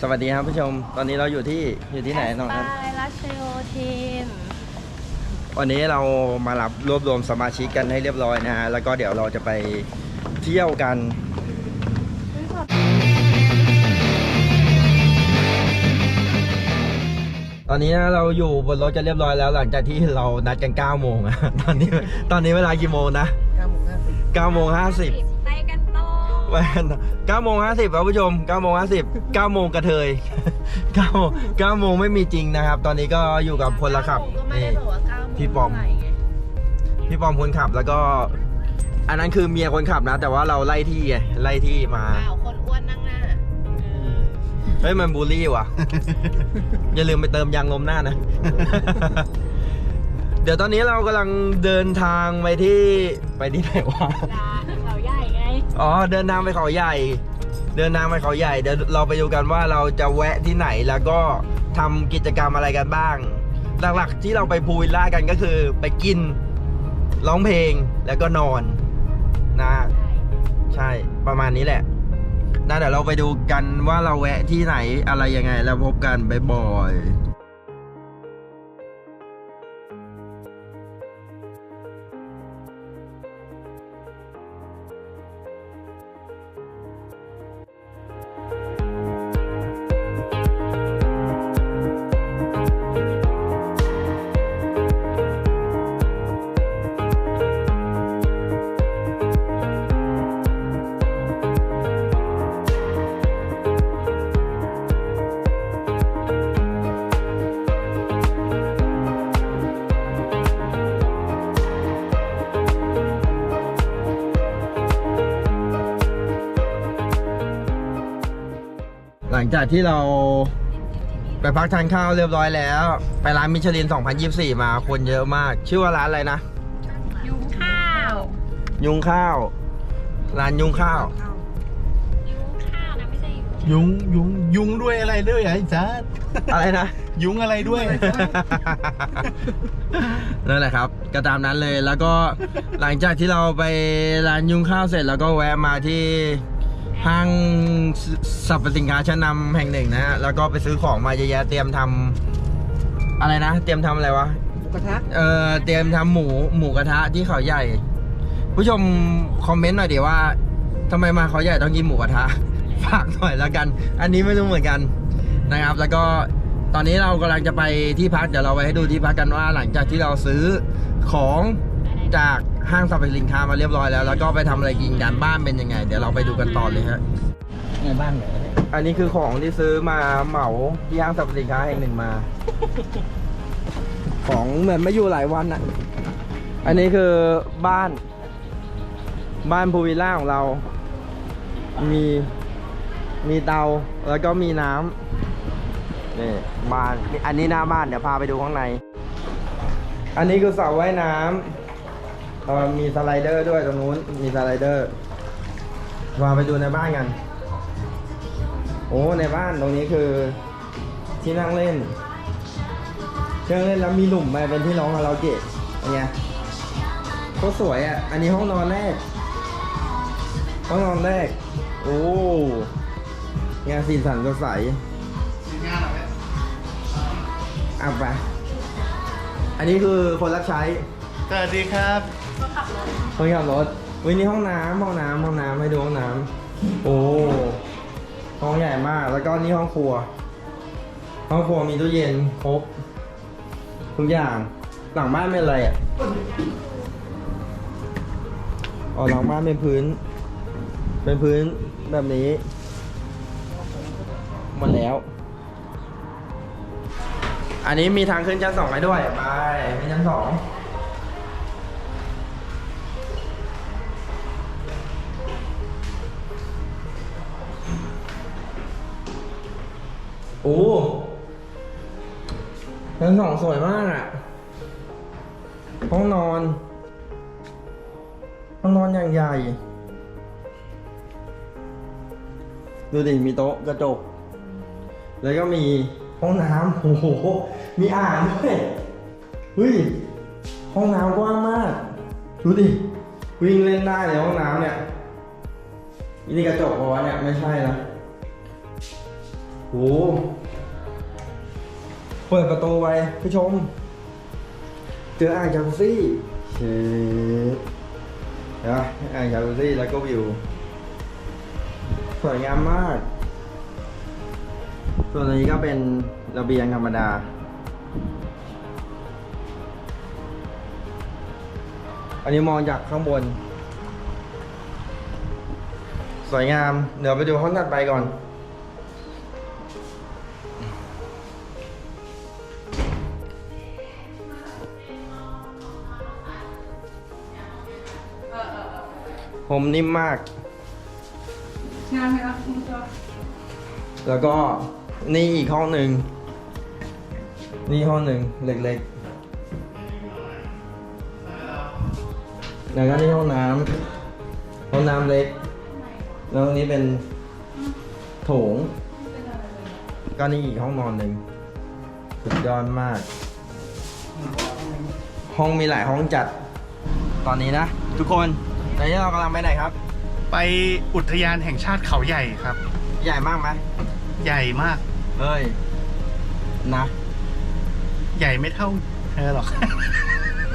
สวัสดีครับผู้ชม ตอนนี้เราอยู่ที่อยู่ที่ไหนน้องครับ ไปรัชโยธินวันนี้เรามารับรวบรวมสมาชิกกันให้เรียบร้อยนะฮะ แล้วก็เดี๋ยวเราจะไปเที่ยวกัน ตอนนี้นะเราอยู่บนรถจะเรียบร้อยแล้ว หลังจากที่เรานัดกัน9โมงอะตอนนี้ตอนนี้เวลากี่โมงนะ9โมง50 9โมง50 มนเก้าโมงห้าสิบครับผู้ชมเก้าโมงห้าสิบเก้าโมงกระเทยเก้าโมงเก้าโมงไม่มีจริงนะครับ ตอนนี้ก็อยู่กับพลขับนี่พี่ปอม พี่ปอมคนขับแล้วก็ อันนั้นคือเมียคนขับนะ แต่ว่าเราไล่ที่ไล่ที่มาคนอ้วนนั่งหน้าเฮ้ยมันบูลลี่ว่ะ อย่าลืมไปเติมยางลมหน้านะ เดี๋ยวตอนนี้เรากำลังเดินทางไปที่ไปที่ไหนวะ อ๋อเดินทางไปเขาใหญ่ เดินทางไปเขาใหญ่เดี๋ยวเราไปดูกันว่าเราจะแวะที่ไหนแล้วก็ทำกิจกรรมอะไรกันบ้าง หลักๆที่เราไปพูลวิลล่ากันก็คือไปกินร้องเพลงแล้วก็นอนนะใช่ประมาณนี้แหละนะเดี๋ยวเราไปดูกันว่าเราแวะที่ไหนอะไรยังไง แล้วพบกันบ่อยๆ หลังจากที่เราไปพักทานข้าวเรียบร้อยแล้ว ไปร้านมิชลิน 2024 มาคนเยอะมาก ชื่อว่าร้านอะไรนะ ยุงข้าว ยุงข้าว ร้านยุงข้าว ยุงข้าวนะไม่ใช่ยุงยุงยุงยุงด้วยอะไรด้วยไอ้จ๊าดอะไรนะ ยุงอะไรด้วย นั่นแหละครับ ก็ตามนั้นเลยแล้วก็หลังจากที่เราไปร้านยุงข้าวเสร็จแล้วก็แวะมาที่ ห้างสรรพสินค้าชั้นนำแห่งหนึ่งนะฮะแล้วก็ไปซื้อของมาเยอะแยะเตรียมทำอะไรนะ เตรียมทำอะไรวะกระทะเอ่อเตรียมทำหมูหมูกระทะที่เขาใหญ่ ผู้ชมคอมเมนต์หน่อยดีว่าทำไมมาเขาใหญ่ต้องกินหมูกระทะฝากหน่อยแล้วกัน อันนี้ไม่รู้เหมือนกันนะครับ แล้วก็ตอนนี้เรากำลังจะไปที่พักเดี๋ยวเราไปให้ดูที่พักกันว่า หลังจากที่เราซื้อของ จากห้างสรรพสินค้ามาเรียบร้อยแล้ว แล้วก็ไปทำอะไรกินกันบ้านเป็นยังไง เดี๋ยวเราไปดูกันต่อเลยฮะในบ้านไหนอันนี้คือของที่ซื้อมาเหมาที่ห้างสรรพสินค้าแห่งหนึ่งมา ของเหมือนไม่อยู่หลายวันอะอันนี้คือบ้าน บ้านพูลวิลล่าของเรา มีมีเตาแล้วก็มีน้ำนี่บ้านอันนี้หน้าบ้านเดี๋ยวพาไปดูข้างใน อันนี้คือสระว่ายน้ำ เอ่อมีสไลเดอร์ด้วยตรงนู้น มีสไลเดอร์พาไปดูในบ้านกัน โอ้ ในบ้านตรงนี้คือ ที่นั่งเล่น เครื่องเล่นแล้วมีหลุมมาเป็นที่ร้องคาราโอเกะเป็นไงโคตรสวยอะ อันนี้ห้องนอนแรก ห้องนอนแรก โอ้ งานสีสันสดใสอะไป อันนี้คือคนรับใช้ สวัสดีครับคนขับรถวินี่ห้องน้ำห้องน้ำห้องน้ำให้ดูห้องน้ำโอ้ห้องใหญ่มาก แล้วก็นี่ห้องครัว ห้องครัวมีตู้เย็นครบทุกอย่าง หลังบ้านเป็นอะไรอะอ๋อหลังบ้านเป็นพื้น เป็นพื้นแบบนี้หมดแล้ว อันนี้มีทางขึ้นชั้นสองให้ด้วยไปขึ้นชั้นสอง โอ้ชั้นสองสวยมากอะ่ะ ห้องนอน ห้องนอนอย่างใหญ่ ดูดิ มีโต๊ะกระจก แล้วก็มีห้องน้ำโอ้โห มีอ่างด้วยเฮ้ย ห้องน้ำกว้างมาก ดูดิ วิ่งเล่นได้เลยห้องน้ำเนี่ยนี่กระจกปะวะเนี่ยไม่ใช่นะโห เปิดประตูไปผู้ชม เจออ่างจากุซี่เชดนะอ่างจากุซี่แล้วก็วิว สวยงามมาก ส่วนอันนี้ก็เป็นระเบียงธรรมดา อันนี้มองจากข้างบน สวยงาม เดี๋ยวไปดูห้องถัดไปก่อน ผมนิ่มมากแล้วก็นี่อีกห้องหนึ่ง นี่ห้องหนึ่งเล็กๆ แล้วก็นี่ห้องน้ำห้องน้ำเล็ก แล้วตรงนี้เป็นโถง ก็นี่อีกห้องนอนหนึ่งสุดยอดมาก ห้องมีหลายห้องจัด ตอนนี้นะ ทุกคน ตอนนี้เรากำลังไปไหนครับ ไปอุทยานแห่งชาติเขาใหญ่ครับ ใหญ่มากไหมใหญ่มาก เอ้ย นะ ใหญ่ไม่เท่าเธอหรอก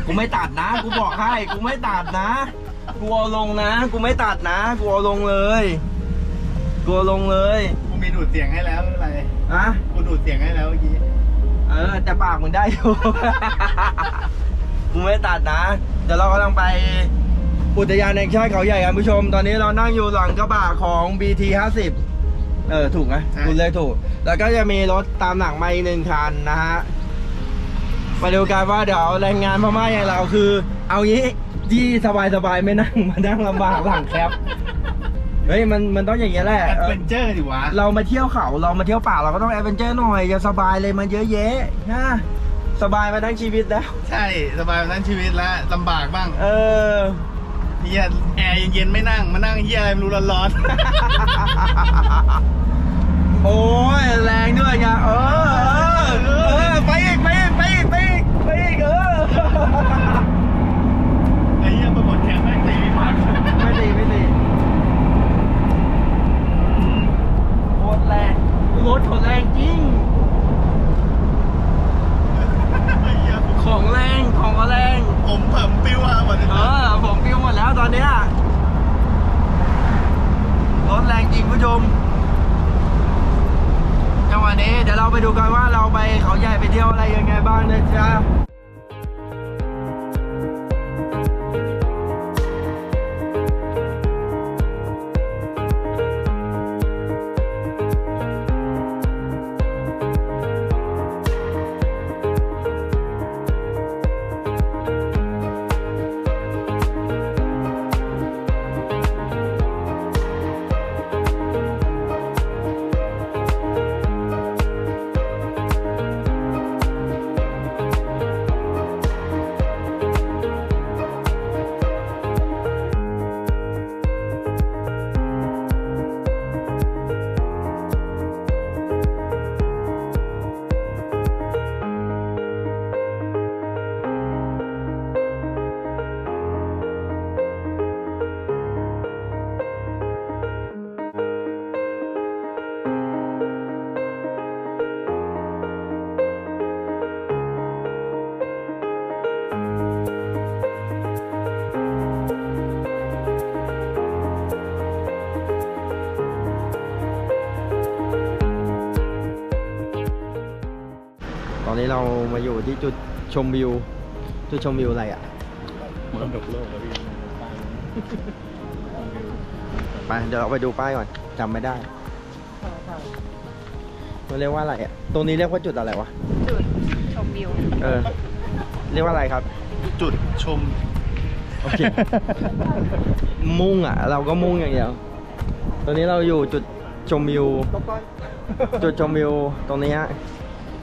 กูไม่ตัดนะ กูบอกให้ กูไม่ตัดนะ กูเอาลงนะ กูไม่ตัดนะ กูเอาลงเลย กูเอาลงเลยกูมีดูดเสียงให้แล้วไม่เป็นไรอะกูดูดเสียงให้แล้วเมื่อกี้ เออแต่ปากมึงได้อยู่ กูไม่ตัดนะ เดี๋ยวเรากำลังไป อุทยานแห่งชาติเขาใหญ่กันผู้ชม ตอนนี้เรานั่งอยู่หลังกระบะของ BT 50เออถูกไหมคุณเลยถูก แล้วก็จะมีรถตามหลังมาอีกหนึ่งคันนะฮะมาดูกันว่าเดี๋ยวแรงงานพม่าอย่างเราคือ เอางี้ที่สบายๆไม่นั่งมานั่งลำบากหลังแคปเฮ้ยมันมันต้องอย่างเงี้ยแหละแอดเออเวนเจอร์ดิวะ เรามาเที่ยวเขาเรามาเที่ยวป่าเราก็ต้องแอดเวนเจอร์หน่อยอย่าสบายเลยมันเยอะแยะนะสบายมาทั้งชีวิตแล้ว ใช่สบายมาทั้งชีวิตแล้วลำบากบ้าง เออ เฮียแอร์เย็นๆไม่นั่งมานั่งเฮียอะไรไม่รู้ร้อนโอ้ยแรงด้วยไงเออเออเออไปอีกไปอีกไปอีกไปอีกไปอีกเออๆไอ้เฮียปรากฏแขนแม่งตีไม่พักไม่ดีไม่ดีโคตรแรงรถโคตรแรงจริงไอ้เฮียของแรงของก็แรงผมเผิมปิ้วอะหมดเลย เออผมปิ้วหมดแล้วตอนเนี้ยรถแรงจริงผู้ชมจังหวะนี้เไปดูกันว่าเราไปเขาใหญ่ไปเที่ยวอะไรยังไงบ้างนะจ๊ะ เรามาอยู่ที่จุดชมวิว จุดชมวิวอะไรอะมรดกโลกอะพี่ไปเดี๋ยวเราไปดูป้ายก่อนจำไม่ได้มันเรียกว่าอะไรอะ ตรงนี้เรียกว่าจุดอะไรวะ จุดชมวิว เออ เรียกว่าอะไรครับ จุดชม โอเค มุ่งอะ เราก็มุ่งอย่างเดียว ตอนนี้เราอยู่จุดชมวิว จุดชมวิวตรงนี้ฮะ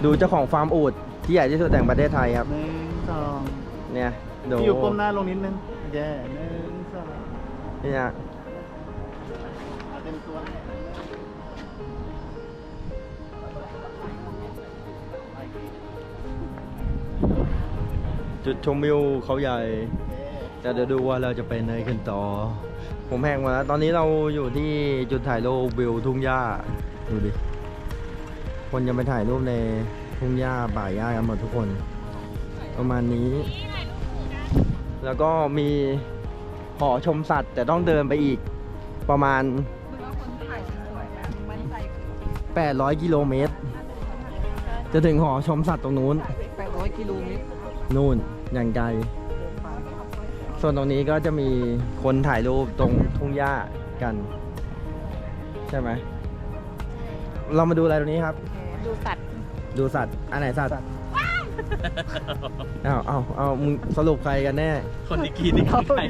ดูเจ้าของฟาร์มอูดที่ใหญ่ที่สุดแห่งประเทศไทยครับ หนึ่งสองเนี่ยดูพี่อยู่ก้มหน้าลงนิดนึงแย่หนึ่งสองนี่ฮะเอาเต็มตัวให้จุดชมวิวเขาใหญ่ แต่เดี๋ยวดูว่าเราจะไปไหนกันต่อ ผมแหงมาแล้ว ตอนนี้เราอยู่ที่จุดถ่ายรูปวิวทุ่งหญ้า ดูดิ คนจะไปถ่ายรูปในทุ่งหญ้าป่าหญ้ากันหมดทุกคน ประมาณนี้ แล้วก็มีหอชมสัตว์ แต่ต้องเดินไปอีกประมาณ 800 กิโลเมตร จะถึงหอชมสัตว์ตรงนู้น 800 กิโลเมตร นู่นอย่างไกลส่วนตรงนี้ก็จะมีคนถ่ายรูปตรงทุ่งหญ้ากัน ใช่ไหม เรามาดูอะไรตรงนี้ครับ ดูสัตว์ดูสัตว์ อันไหนสัตว์ อ้าวอ้าวอ้าวมึงสรุปใครกันแน่ คนที่กินนี่คือใคร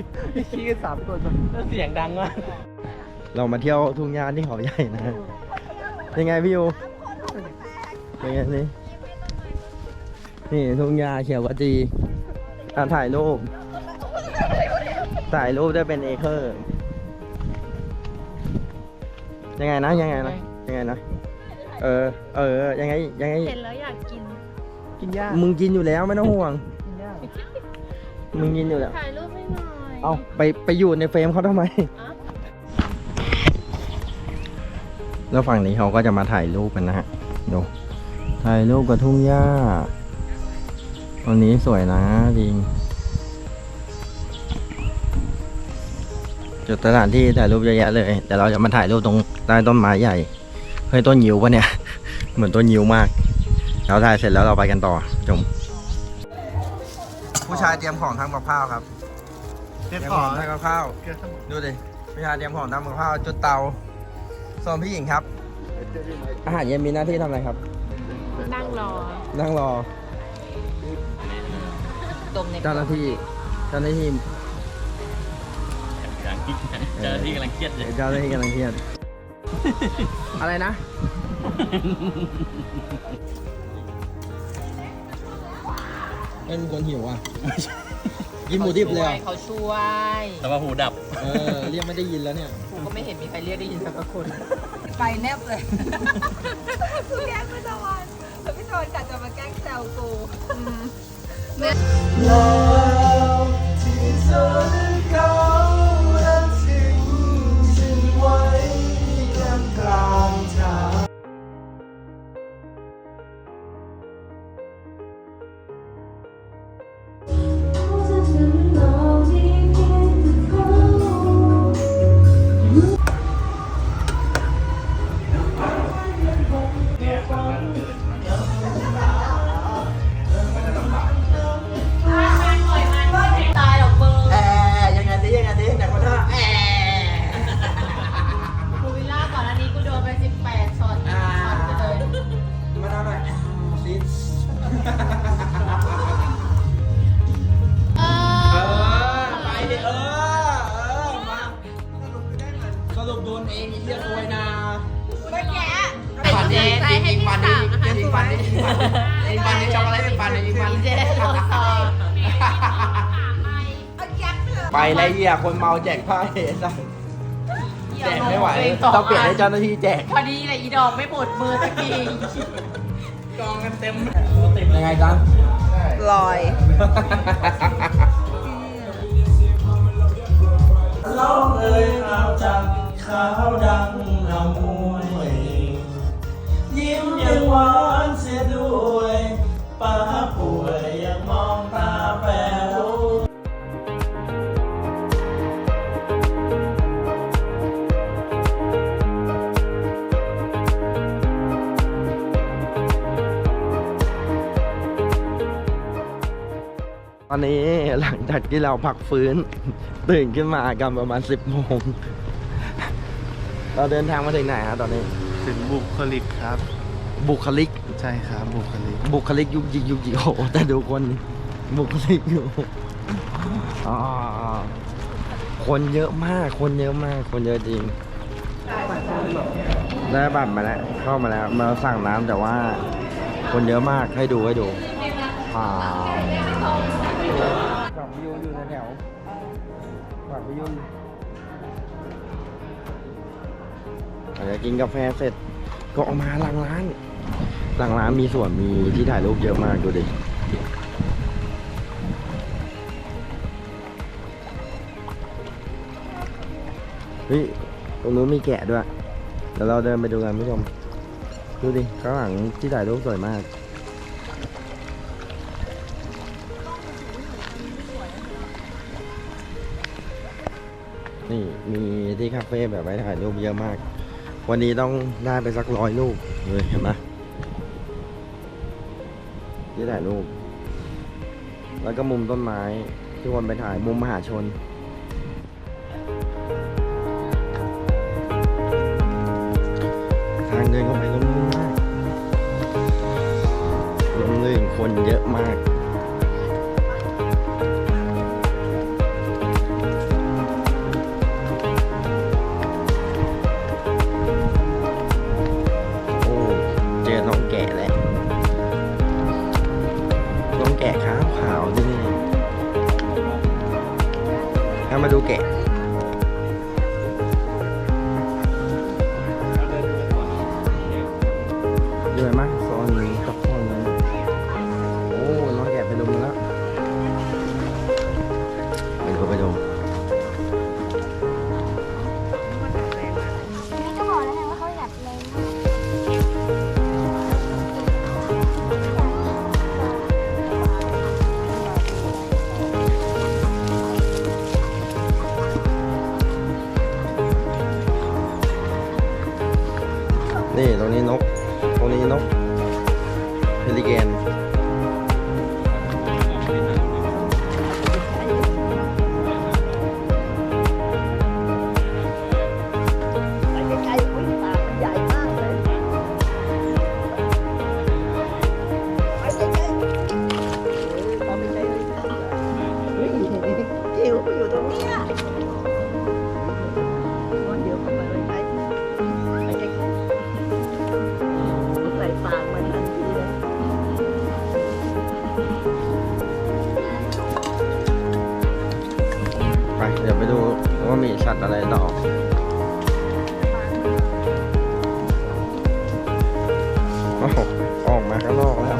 ขี้กันสามตัวจนเสียงดังมากเรามาเที่ยวทุ่งหญ้าที่เขาใหญ่นะ ยังไงพี่ยูเป็นไงนี่นี่ทุ่งหญ้าเขียวกจีอะถ่ายรูป ถ่ายรูปได้เป็นเอเคอร์ ยังไงนะยังไงนะยังไงนะ เออ เออ ยังไง ยังไง เห็นแล้วอยากกิน กินยากมึงกินอยู่แล้วไม่ต้องห่วง กินยากมึงกินอยู่แล้ว ถ่ายรูปให้หน่อยเอาไปไปอยู่ในเฟรมเขาทำไม อะแล้วฝั่งนี้เขาก็จะมาถ่ายรูปกันนะฮะ ดู ถ่ายรูปกับทุ่งหญ้าวันนี้สวยนะจริง จุดสถานที่ถ่ายรูปเยอะแยะเลย แต่เราจะมาถ่ายรูปตรงใต้ต้นไม้ใหญ่ เฮ้ยต้นยิวปะเนี่ย เหมือนต้นยิวมากเราถ่ายเสร็จแล้วเราไปกันต่อจม ผู้ชายเตรียมของทำกับข้าวครับเรียบเตรียมขขอองทำกับข้าวดูดิผู้ชายเตรียมของทำกับข้าวจุดเตาส่วนพี่หญิงครับ อาหารเย็นมีหน้าที่ทำอะไรครับ นั่งรอ นั่งรอตรงในเจ้าหน้าที่เจ้าหน้าที่เจ้าหน้าที่กำลังเครียดเลยเจ้าหน้าที่กำลังเครียด อะไรนะ เป็นคนหิวอะกินหมูดิบเลยเหรอเขาช่วย แต่ว่าหูดับ เออ เรียกไม่ได้ยินแล้วเนี่ย กูก็ไม่เห็นมีใครเรียกได้ยินสักคน ไปแนบเลยกูแกล้งพี่ตะวันแล้วพี่ตะวันกะจะมาแกล้งแซวกูแแก๊ปเถอะไปแล้วเหี้ยคนเมาแจกไพ่ไอ้สัสแจกไม่ไหวต้องเปลี่ยนให้เจ้าหน้าที่แจกพอดีเลยอีดอกไม่หมดมือสักทีกองกันเต็มยังไงจ๊ะลอยร้องเอ่ยเอาจากขาวดังนำมวยยิ้มยังหวานเสียด้วยป้า อนนี้หลังจากที่เราพักฟื้น ตื่นขึ้นมากันประมาณ10โมง เราเดินทางมาถึงไหนฮะตอนนี้ ถึงบุคลิกครับ บุคลิก ใช่ครับ บุคลิก บุคลิกยุกยิกยุกยิกโอ้โหแต่ดูคนบุคลิกอยู่อ๋อคนเยอะมาก คนเยอะมาก คนเยอะจริง ได้บัตรมาแล้ว เข้ามาแล้ว มาสั่งน้ำแต่ว่า คนเยอะมากให้ดูให้ดูอ่า ฝากพี่ยุนอยู่ในแถวฝากพี่ยุนอาจจะกินกาแฟเสร็จก็ออกมาหลังร้าน หลังร้านมีส่วนมีที่ถ่ายรูปเยอะมากดูดิเฮ้ยตรงนู้นมีแกะด้วยเดี๋ยวเราเดินไปดูกันผู้ชม ดูดิข้างหลังที่ถ่ายรูปสวยมาก นี่มีที่คาเฟ่แบบไว้ถ่ายรูปเยอะมาก วันนี้ต้องได้ไปสักร้อยรูปเลยเห็นไหมที่ถ่ายรูป แล้วก็มุมต้นไม้ที่คนไปถ่ายมุมมหาชนทางเดินเข้าไปร่มรื่นมากร่มรื่นคนเยอะมาก แกะเยอะมาก again. เราออกมาข้างนอกแล้ว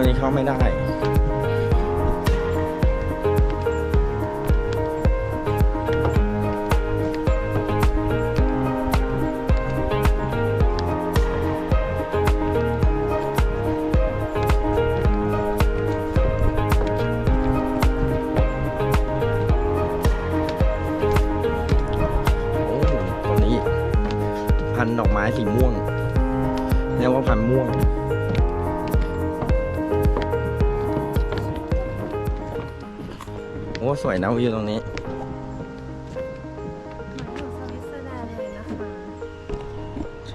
ตัวนี้เข้าไม่ได้ สวยนะอยู่ตรงนี้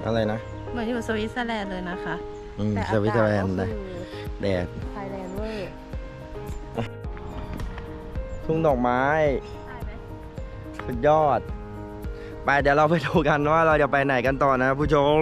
อะไรนะ เหมือนอยู่สวิตเซอร์แลนด์เลยนะคะ อืมแต่สวิตเซอร์แลนด์เลยแดดไทยแลนด์เวอร์ทุ่งดอกไม้ สุดยอด ไปเดี๋ยวเราไปดูกันว่าเราจะไปไหนกันต่อนะผู้ชม